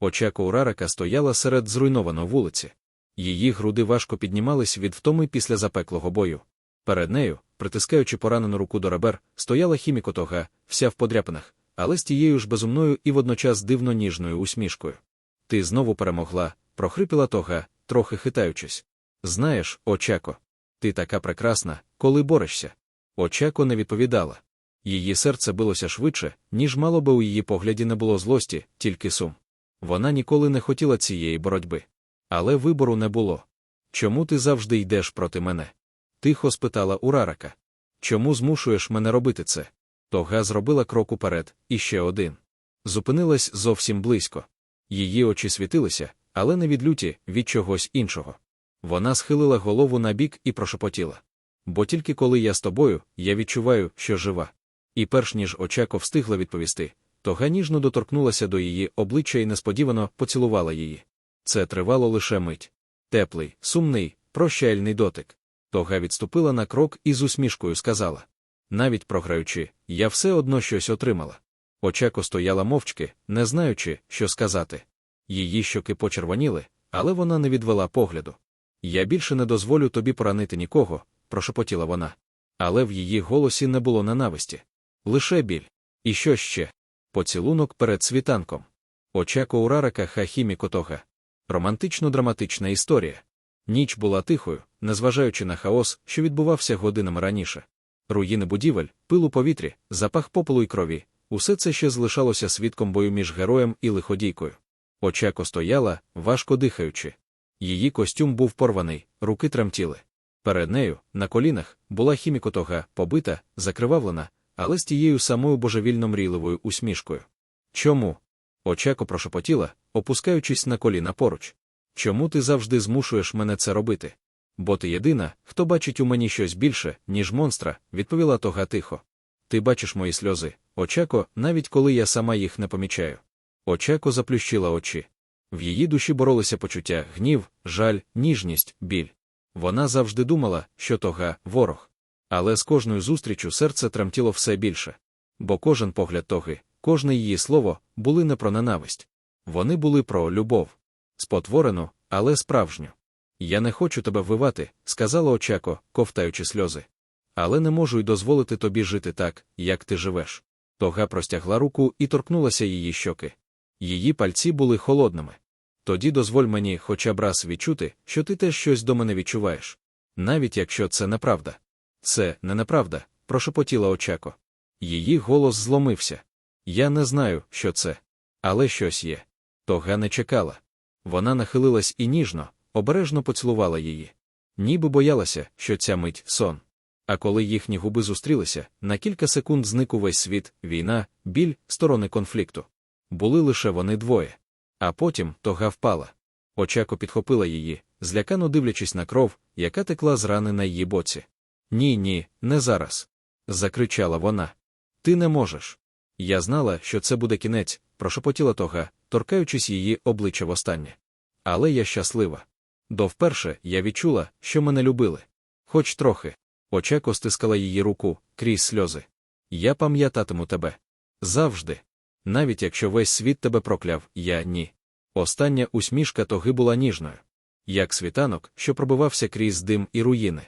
Очако Урарика стояла серед зруйнованої вулиці. Її груди важко піднімались від втоми після запеклого бою. Перед нею, притискаючи поранену руку до ребер, стояла хіміко тога, вся в подряпинах, але з тією ж безумною і водночас дивно ніжною усмішкою. Ти знову перемогла, прохрипіла тога, трохи хитаючись. Знаєш, Очако, ти така прекрасна, коли борешся. Очако не відповідала. Її серце билося швидше, ніж мало би у її погляді не було злості, тільки сум. Вона ніколи не хотіла цієї боротьби. Але вибору не було. Чому ти завжди йдеш проти мене? Тихо спитала Урарака. Чому змушуєш мене робити це? Тога зробила крок уперед, і ще один. Зупинилась зовсім близько. Її очі світилися, але не від люті, від чогось іншого. Вона схилила голову на бік і прошепотіла. Бо тільки коли я з тобою, я відчуваю, що жива. І перш ніж Очако встигла відповісти, Тога ніжно доторкнулася до її обличчя і несподівано поцілувала її. Це тривало лише мить. Теплий, сумний, прощальний дотик. Тога відступила на крок і з усмішкою сказала: навіть програючи, я все одно щось отримала. Очако стояла мовчки, не знаючи, що сказати. Її щоки почервоніли, але вона не відвела погляду. Я більше не дозволю тобі поранити нікого, прошепотіла вона. Але в її голосі не було ненависті. Лише біль. І що ще? Поцілунок перед світанком. Очако Урарака Хахімі Котога. Романтично-драматична історія. Ніч була тихою, незважаючи на хаос, що відбувався годинами раніше. Руїни будівель, пил у повітрі, запах попелу й крові усе це ще залишалося свідком бою між героєм і лиходійкою. Очако стояла, важко дихаючи. Її костюм був порваний, руки тремтіли. Перед нею, на колінах, була хімікотога, побита, закривавлена, але з тією самою божевільно мрійливою усмішкою. Чому? Очако прошепотіла, опускаючись на коліна поруч. Чому ти завжди змушуєш мене це робити? Бо ти єдина, хто бачить у мені щось більше, ніж монстра, відповіла тога тихо. Ти бачиш мої сльози, Очако, навіть коли я сама їх не помічаю. Очако заплющила очі. В її душі боролися почуття гнів, жаль, ніжність, біль. Вона завжди думала, що тога ворог. Але з кожною зустрічю серце тремтіло все більше. Бо кожен погляд тоги, кожне її слово були не про ненависть. Вони були про любов. Спотворену, але справжню. Я не хочу тебе вбивати, сказала Очако, ковтаючи сльози. Але не можу й дозволити тобі жити так, як ти живеш. Тога простягла руку і торкнулася її щоки. Її пальці були холодними. Тоді дозволь мені хоча б раз відчути, що ти теж щось до мене відчуваєш. Навіть якщо це неправда. Це не неправда, прошепотіла Очако. Її голос зломився. Я не знаю, що це. Але щось є. Тога не чекала. Вона нахилилась і ніжно, обережно поцілувала її. Ніби боялася, що ця мить сон. А коли їхні губи зустрілися, на кілька секунд зник увесь світ, війна, біль, сторони конфлікту. Були лише вони двоє. А потім тога впала. Очако підхопила її, злякано дивлячись на кров, яка текла з рани на її боці. Ні, ні, не зараз. закричала вона. Ти не можеш. Я знала, що це буде кінець, прошепотіла тога, торкаючись її обличчя востаннє. Але я щаслива. До вперше я відчула, що мене любили. Хоч трохи. Очако стискала її руку крізь сльози. Я пам'ятатиму тебе. Завжди. Навіть якщо весь світ тебе прокляв, я ні. Остання усмішка тоги була ніжною, як світанок, що пробивався крізь дим і руїни.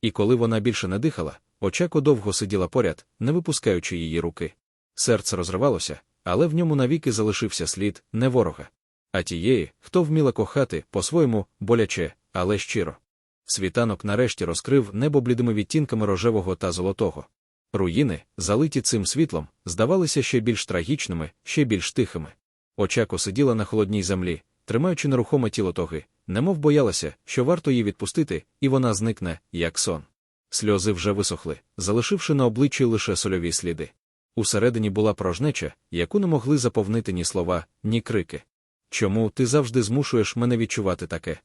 І коли вона більше не дихала, Очако довго сиділа поряд, не випускаючи її руки. Серце розривалося, але в ньому навіки залишився слід не ворога, а тієї, хто вміла кохати по-своєму боляче, але щиро. Світанок нарешті розкрив небо блідими відтінками рожевого та золотого. Руїни, залиті цим світлом, здавалися ще більш трагічними, ще більш тихими. Очако сиділа на холодній землі, тримаючи нерухоме тіло тоги, немов боялася, що варто її відпустити, і вона зникне, як сон. Сльози вже висохли, залишивши на обличчі лише сольові сліди. Усередині була порожнеча, яку не могли заповнити ні слова, ні крики. Чому ти завжди змушуєш мене відчувати таке?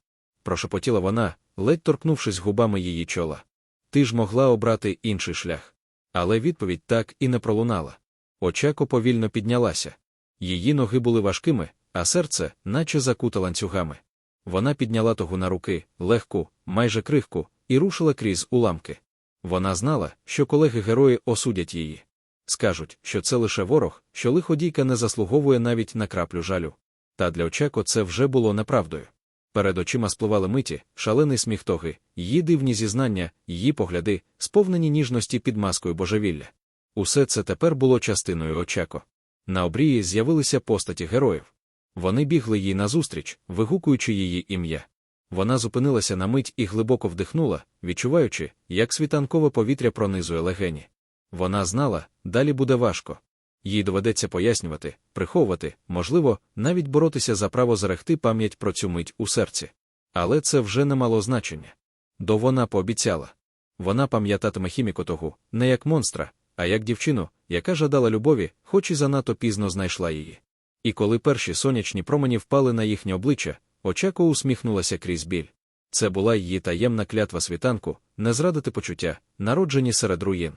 прошепотіла вона, ледь торкнувшись губами її чола. Ти ж могла обрати інший шлях. Але відповідь так і не пролунала. Очако повільно піднялася. Її ноги були важкими, а серце, наче закута ланцюгами. Вона підняла того на руки, легку, майже крихку, і рушила крізь уламки. Вона знала, що колеги-герої осудять її. Скажуть, що це лише ворог, що лиходійка не заслуговує навіть на краплю жалю. Та для Очако це вже було неправдою. Перед очима спливали миті, шалений сміх тоги, її дивні зізнання, її погляди, сповнені ніжності під маскою божевілля. Усе це тепер було частиною Очако. На обрії з'явилися постаті героїв. Вони бігли їй назустріч, вигукуючи її ім'я. Вона зупинилася на мить і глибоко вдихнула, відчуваючи, як світанкове повітря пронизує легені. Вона знала, далі буде важко. Їй доведеться пояснювати, приховувати, можливо, навіть боротися за право зарехти пам'ять про цю мить у серці. Але це вже не мало значення. До вона пообіцяла. Вона пам'ятатиме хімікотогу не як монстра, а як дівчину, яка жадала любові, хоч і занадто пізно знайшла її. І коли перші сонячні промені впали на їхнє обличчя, Очако усміхнулася крізь біль. Це була її таємна клятва світанку, не зрадити почуття, народжені серед руїн.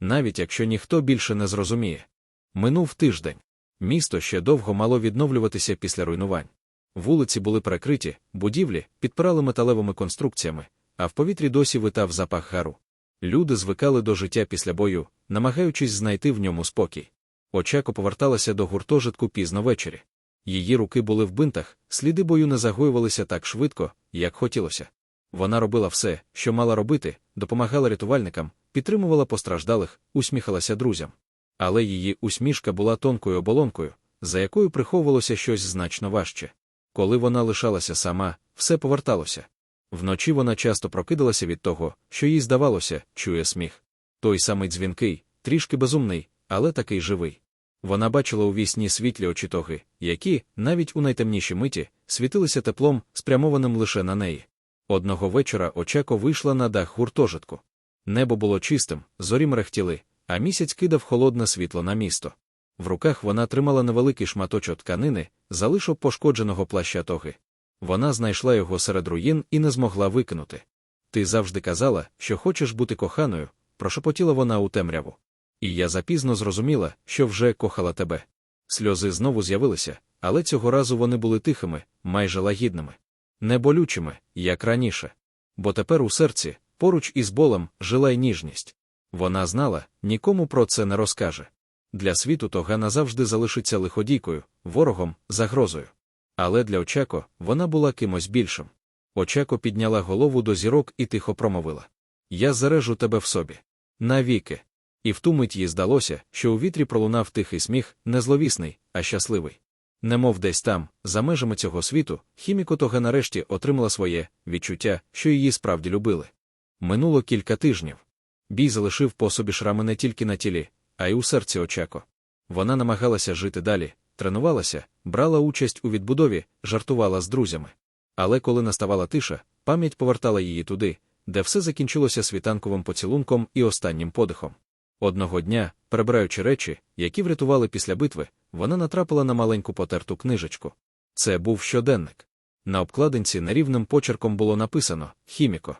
Навіть якщо ніхто більше не зрозуміє. Минув тиждень. Місто ще довго мало відновлюватися після руйнувань. Вулиці були перекриті, будівлі підпирали металевими конструкціями, а в повітрі досі витав запах гару. Люди звикали до життя після бою, намагаючись знайти в ньому спокій. Очако поверталася до гуртожитку пізно ввечері. Її руки були в бинтах, сліди бою не загоювалися так швидко, як хотілося. Вона робила все, що мала робити, допомагала рятувальникам, підтримувала постраждалих, усміхалася друзям. Але її усмішка була тонкою оболонкою, за якою приховувалося щось значно важче. Коли вона лишалася сама, все поверталося. Вночі вона часто прокидалася від того, що їй здавалося, чує сміх. Той самий дзвінкий, трішки безумний, але такий живий. Вона бачила у вісні світлі очі тоги, які, навіть у найтемніші миті, світилися теплом, спрямованим лише на неї. Одного вечора Очако вийшла на дах гуртожитку. Небо було чистим, зорі мерехтіли, а місяць кидав холодне світло на місто. В руках вона тримала невеликий шматочок тканини, залишок пошкодженого плаща тоги. Вона знайшла його серед руїн і не змогла викинути. Ти завжди казала, що хочеш бути коханою, прошепотіла вона у темряву. І я запізно зрозуміла, що вже кохала тебе. Сльози знову з'явилися, але цього разу вони були тихими, майже лагідними, не болючими, як раніше. Бо тепер у серці, поруч із болем, жила й ніжність. Вона знала, нікому про це не розкаже. Для світу тога назавжди залишиться лиходійкою, ворогом, загрозою. Але для Очако вона була кимось більшим. Очако підняла голову до зірок і тихо промовила: Я зарежу тебе в собі. Навіки. І в ту мить їй здалося, що у вітрі пролунав тихий сміх, не зловісний, а щасливий. Немов десь там, за межами цього світу, хіміко тога нарешті отримала своє відчуття, що її справді любили. Минуло кілька тижнів. Бій залишив по собі шрами не тільки на тілі, а й у серці Очако. Вона намагалася жити далі, тренувалася, брала участь у відбудові, жартувала з друзями. Але коли наставала тиша, пам'ять повертала її туди, де все закінчилося світанковим поцілунком і останнім подихом. Одного дня, перебираючи речі, які врятували після битви, вона натрапила на маленьку потерту книжечку. Це був щоденник. На обкладинці нерівним почерком було написано Хіміко.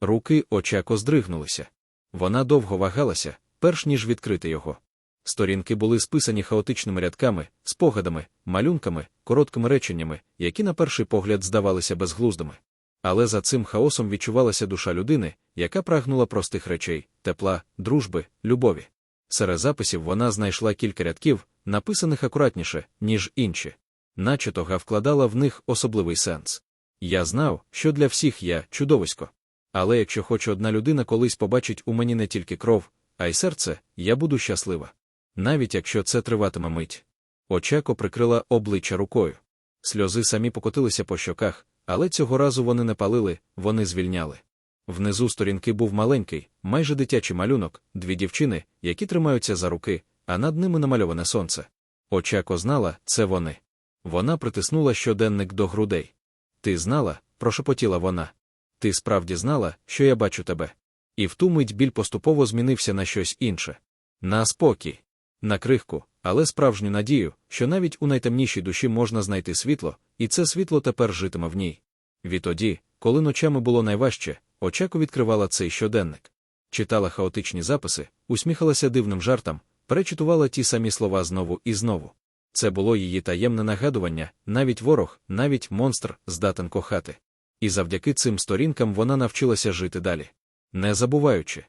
Руки очако здригнулися. Вона довго вагалася, перш ніж відкрити його. Сторінки були списані хаотичними рядками, спогадами, малюнками, короткими реченнями, які на перший погляд здавалися безглуздими. Але за цим хаосом відчувалася душа людини, яка прагнула простих речей, тепла, дружби, любові. Серед записів вона знайшла кілька рядків, написаних акуратніше, ніж інші. Наче тога вкладала в них особливий сенс. Я знав, що для всіх я чудовисько. Але якщо хоч одна людина колись побачить у мені не тільки кров, а й серце, я буду щаслива. Навіть якщо це триватиме мить. Очако прикрила обличчя рукою. Сльози самі покотилися по щоках, але цього разу вони не палили, вони звільняли. Внизу сторінки був маленький, майже дитячий малюнок, дві дівчини, які тримаються за руки, а над ними намальоване сонце. Очако знала, це вони. Вона притиснула щоденник до грудей. Ти знала, прошепотіла вона. Ти справді знала, що я бачу тебе. І в ту мить біль поступово змінився на щось інше. На спокій, на крихку, але справжню надію, що навіть у найтемнішій душі можна знайти світло, і це світло тепер житиме в ній. Відтоді, коли ночами було найважче, очако відкривала цей щоденник. Читала хаотичні записи, усміхалася дивним жартам, перечитувала ті самі слова знову і знову. Це було її таємне нагадування, навіть ворог, навіть монстр здатен кохати. І завдяки цим сторінкам вона навчилася жити далі. Не забуваючи.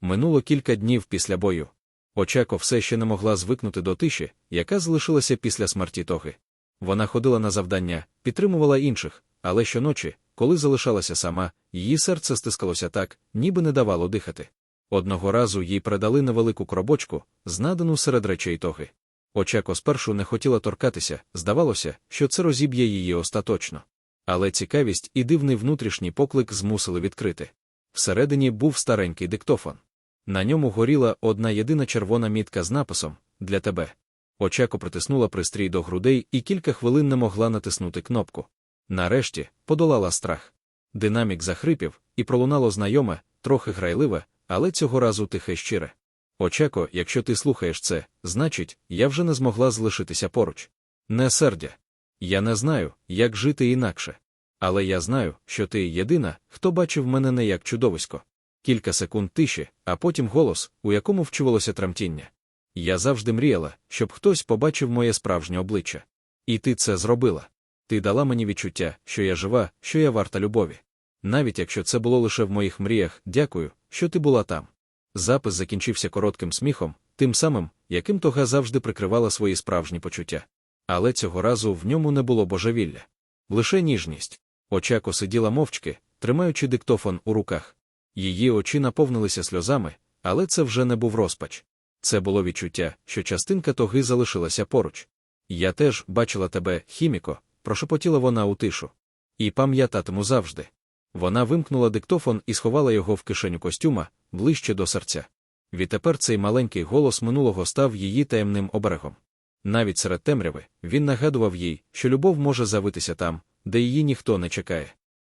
Минуло кілька днів після бою. Очако все ще не могла звикнути до тиші, яка залишилася після смерті тоги. Вона ходила на завдання, підтримувала інших, але щоночі, коли залишалася сама, її серце стискалося так, ніби не давало дихати. Одного разу їй передали невелику коробочку, знадану серед речей тоги. Очако спершу не хотіла торкатися, здавалося, що це розіб'є її остаточно. Але цікавість і дивний внутрішній поклик змусили відкрити. Всередині був старенький диктофон. На ньому горіла одна єдина червона мітка з написом Для тебе. Очако притиснула пристрій до грудей і кілька хвилин не могла натиснути кнопку. Нарешті подолала страх. Динамік захрипів, і пролунало знайоме, трохи грайливе, але цього разу тихе щире. Очако, якщо ти слухаєш це, значить, я вже не змогла залишитися поруч. Не сердя. Я не знаю, як жити інакше. Але я знаю, що ти єдина, хто бачив мене не як чудовисько. Кілька секунд тиші, а потім голос, у якому вчувалося тремтіння. Я завжди мріяла, щоб хтось побачив моє справжнє обличчя. І ти це зробила. Ти дала мені відчуття, що я жива, що я варта любові. Навіть якщо це було лише в моїх мріях, дякую, що ти була там. Запис закінчився коротким сміхом, тим самим, яким тога завжди прикривала свої справжні почуття. Але цього разу в ньому не було божевілля. Лише ніжність. Очако сиділа мовчки, тримаючи диктофон у руках. Її очі наповнилися сльозами, але це вже не був розпач. Це було відчуття, що частинка тоги залишилася поруч. Я теж бачила тебе, хіміко, прошепотіла вона у тишу. І пам'ятатиму завжди. Вона вимкнула диктофон і сховала його в кишеню костюма, ближче до серця. Відтепер цей маленький голос минулого став її таємним оберегом. Навіть серед темряви він нагадував їй, що любов може завитися там, де її ніхто не чекає.